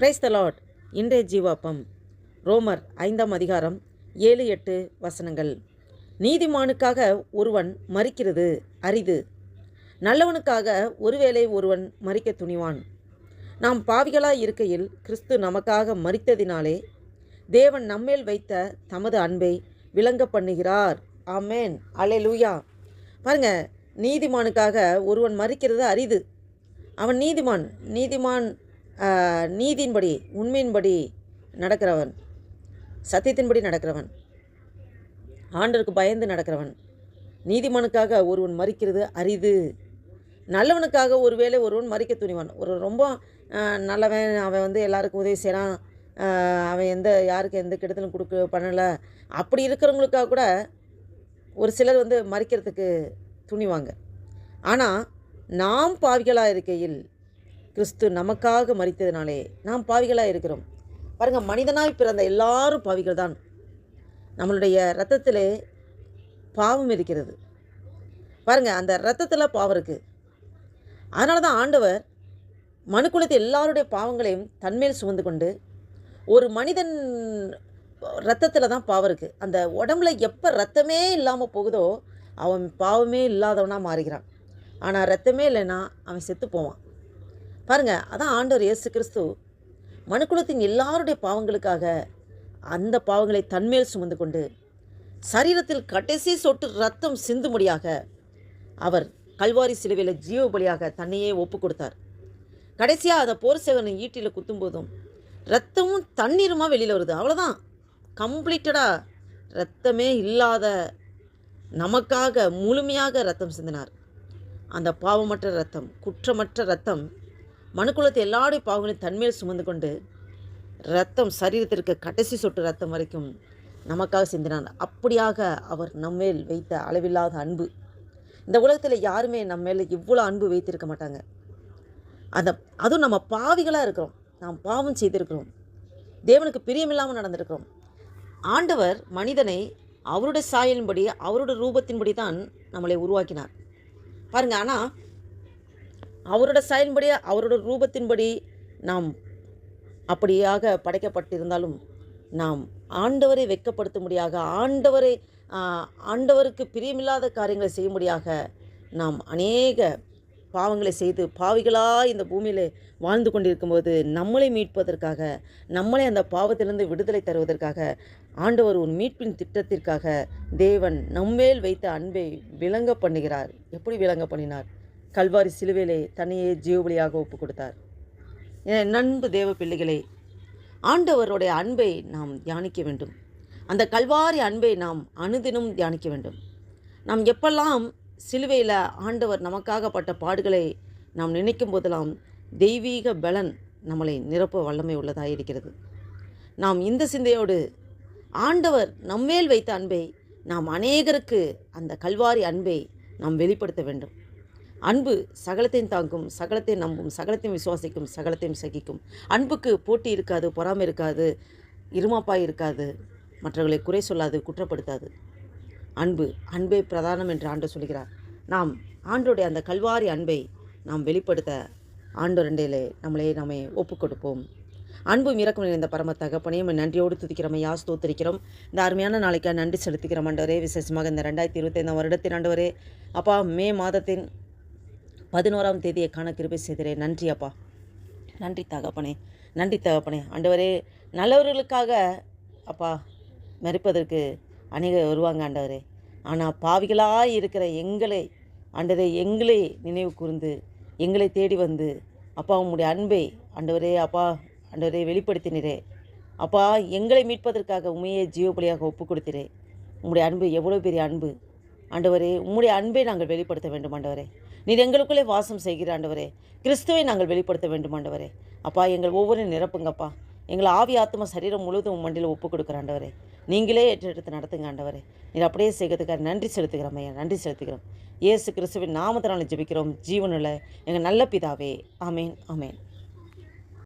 Praise the lot இன்றைய ஜீவாப்பம் ரோமர் ஐந்தாம் அதிகாரம் ஏழு எட்டு வசனங்கள். நீதிமானுக்காக ஒருவன் மறிக்கிறது அரிது. நல்லவனுக்காக ஒருவேளை ஒருவன் மறிக்க துணிவான். நாம் பாவிகளாய் இருக்கையில் கிறிஸ்து நமக்காக மறித்ததினாலே தேவன் நம்மேல் வைத்த தமது அன்பை விளங்க பண்ணுகிறார். ஆமேன். அலையலூயா பாருங்க நீதிமானுக்காக ஒருவன் மறிக்கிறது அரிது. அவன் நீதிமான் நீதிமான் நீதியின்படி உண்மையின்படி நடக்கிறவன் சத்தியத்தின்படி நடக்கிறவன் ஆண்டருக்கு பயந்து நடக்கிறவன் நீதிமானுக்காக ஒருவன் மறிக்கிறது அரிது. நல்லவனுக்காக ஒருவேளை ஒருவன் மறிக்க துணிவான். ஒரு ரொம்ப நல்லவன் அவன் வந்து எல்லாருக்கும் உதவி செய்கிறான் அவன் எந்த யாருக்கு எந்த கெடுதலும் கொடுக்க பண்ணலை. அப்படி இருக்கிறவங்களுக்காக கூட ஒரு சிலர் வந்து மறிக்கிறதுக்கு துணிவாங்க. ஆனால் நாம் பாவிகளாக இருக்கையில் கிறிஸ்து நமக்காக மறித்ததினாலே நாம் பாவிகளாக இருக்கிறோம். பாருங்கள் மனிதனாய் பிறந்த எல்லாரும் பாவிகள் தான் நம்மளுடைய ரத்தத்திலே பாவம் இருக்கிறது. பாருங்கள் அந்த ரத்தத்தில் பாவம் இருக்குது அதனால தான் ஆண்டவர் மனுக்குலத்து எல்லாருடைய பாவங்களையும் தன்மேல் சுமந்து கொண்டு ஒரு மனிதன் ரத்தத்தில் தான் பாவம் இருக்குது அந்த உடம்புல எப்போ ரத்தமே இல்லாமல் போகுதோ அவன் பாவமே இல்லாதவனாக மாறுகிறான். ஆனால் ரத்தமே இல்லைன்னா அவன் செத்து போவான். பாருங்கள் அதான் ஆண்டவர் இயேசு கிறிஸ்து. மனுக்குலத்தின் எல்லாருடைய பாவங்களுக்காக அந்த பாவங்களை தன்மேல் சுமந்து கொண்டு சரீரத்தில் கடைசி சொட்டு ரத்தம் சிந்தும்படியாக அவர் கல்வாரி சிலுவையில் ஜீவ பலியாக தன்னையே ஒப்பு கொடுத்தார் கடைசியாக அதை போர் சேவனை ஈட்டியில் குத்தும்போதும் ரத்தமும் தண்ணீருமா வெளியில் வருது. அவ்வளோதான் கம்ப்ளீட்டடாக ரத்தமே இல்லாத நமக்காக முழுமையாக ரத்தம் சிந்தினார். அந்த பாவமற்ற ரத்தம் குற்றமற்ற ரத்தம் மனுக்குலத்தை எல்லாருடைய பாவங்களையும் தன்மேல் சுமந்து கொண்டு ரத்தம் சரீரத்திற்கு கடைசி சொட்டு ரத்தம் வரைக்கும் நமக்காக சிந்தினார். அப்படியாக அவர் நம்மேல் வைத்த அளவில்லாத அன்பு. இந்த உலகத்தில் யாருமே நம்ம மேலே இவ்வளோ அன்பு வைத்திருக்க மாட்டாங்க. அந்த அதுவும் நம்ம பாவிகளாக இருக்கிறோம். நாம் பாவம் செய்திருக்கிறோம். தேவனுக்கு பிரியமில்லாமல் நடந்திருக்கிறோம். ஆண்டவர் மனிதனை அவருடைய சாயலின்படி அவருடைய ரூபத்தின்படி தான் நம்மளை உருவாக்கினார். பாருங்கள் ஆனால் அவரோட சாயலின்படி அவரோட ரூபத்தின்படி நாம் அப்படியாக படைக்கப்பட்டிருந்தாலும் நாம் ஆண்டவரை வெட்கப்படுத்தும்படியாக ஆண்டவரை ஆண்டவருக்கு பிரியமில்லாத காரியங்களை செய்யும்படியாக நாம் அநேக பாவங்களை செய்து பாவிகளாக இந்த பூமியில் வாழ்ந்து கொண்டிருக்கும்போது நம்மளை மீட்பதற்காக நம்மளை அந்த பாவத்திலிருந்து விடுதலை தருவதற்காக ஆண்டவர் ஒரு மீட்பின் திட்டத்திற்காக தேவன் நம்மேல் வைத்த அன்பை விளங்க பண்ணுகிறார். எப்படி விளங்க பண்ணினார்? கல்வாரி சிலுவையிலே தன்னையே ஜீவபலியாக ஒப்பு கொடுத்தார். என் நண்பு தேவ பிள்ளைகளே ஆண்டவருடைய அன்பை நாம் தியானிக்க வேண்டும். அந்த கல்வாரி அன்பை நாம் அனுதினம் தியானிக்க வேண்டும். நாம் எப்பெல்லாம் சிலுவையில் ஆண்டவர் நமக்காகப்பட்ட பாடுகளை நாம் நினைக்கும் போதெல்லாம் தெய்வீக பலன் நம்மளை நிரப்ப வல்லமை உள்ளதாக இருக்கிறது. நாம் இந்த சிந்தையோடு ஆண்டவர் நம்மேல் வைத்த அன்பை நாம் அநேகருக்கு அந்த கல்வாரி அன்பை நாம் வெளிப்படுத்த வேண்டும். அன்பு சகலத்தையும் தாங்கும் சகலத்தை நம்பும் சகலத்தையும் விசுவாசிக்கும் சகலத்தையும் சகிக்கும். அன்புக்கு போட்டி இருக்காது பொறாமை இருக்காது இருமாப்பாய் இருக்காது மற்றவர்களை குறை சொல்லாது குற்றப்படுத்தாது. அன்பு அன்பே பிரதானம் என்று ஆண்டு சொல்கிறார். நாம் ஆண்டோடைய அந்த கல்வாரி அன்பை நாம் வெளிப்படுத்த ஆண்டோரண்டையிலே நம்மளே நம்மை ஒப்புக் கொடுப்போம் அன்பு இறக்கம் நிறைந்த பரம தகப்பனையும் நன்றியோடு துதிக்கிறோம் யாஸ் ஸ்தோத்திரிக்கிறோம். இந்த அருமையான நாளைக்காக நன்றி செலுத்திக்கிறோம் ஆண்டவரே. விசேஷமாக இந்த ரெண்டாயிரத்தி இருபத்தைந்தாம் வருடத்தின் ஆண்டவரே. அப்பா மே மாதத்தின் பதினோராம் தேதியை காண கிருபை செய்கிறே நன்றி அப்பா. நன்றி தகப்பனே. நன்றி தகப்பனே. ஆண்டவரே நல்லவர்களுக்காக அப்பா மறிப்பதற்கு அநேகர் வருவாங்க ஆண்டவரே. ஆனால் பாவிகளாக இருக்கிற எங்களை ஆண்டவரே எங்களை நினைவு கூர்ந்து எங்களை தேடி வந்து அப்பா உம்முடைய அன்பை ஆண்டவரே அப்பா ஆண்டவரே வெளிப்படுத்தினரே. அப்பா எங்களை மீட்பதற்காக உண்மையே ஜீவபலியாக ஒப்பு கொடுத்திரே உம்முடைய அன்பு எவ்வளோ பெரிய அன்பு. ஆண்டவரே உம்முடைய அன்பை நாங்கள் வெளிப்படுத்த வேண்டும் ஆண்டவரே. நீர் எங்களுக்குள்ளே வாசம் செய்கிற ஆண்டவரே. கிறிஸ்துவை நாங்கள் வெளிப்படுத்த வேண்டும் ஆண்டவரே. அப்பா எங்கள் ஒவ்வொரு நிரப்புங்கப்பா. எங்களை ஆவி ஆத்மா சரீரம் முழுவதும் உன் மண்டியில் ஒப்பு கொடுக்குற ஆண்டவரே. நீங்களே ஏற்றெடுத்து நடத்துங்க ஆண்டவரே. நீர் அப்படியே செய்கிறதுக்காக நன்றி செலுத்துகிறோம் ஐயா நன்றி செலுத்துகிறோம். இயேசு கிறிஸ்துவின் நாமத்தினால் ஜெபிக்கிறோம். ஜீவனில் எங்கள் நல்ல பிதாவே. ஆமேன் ஆமேன்.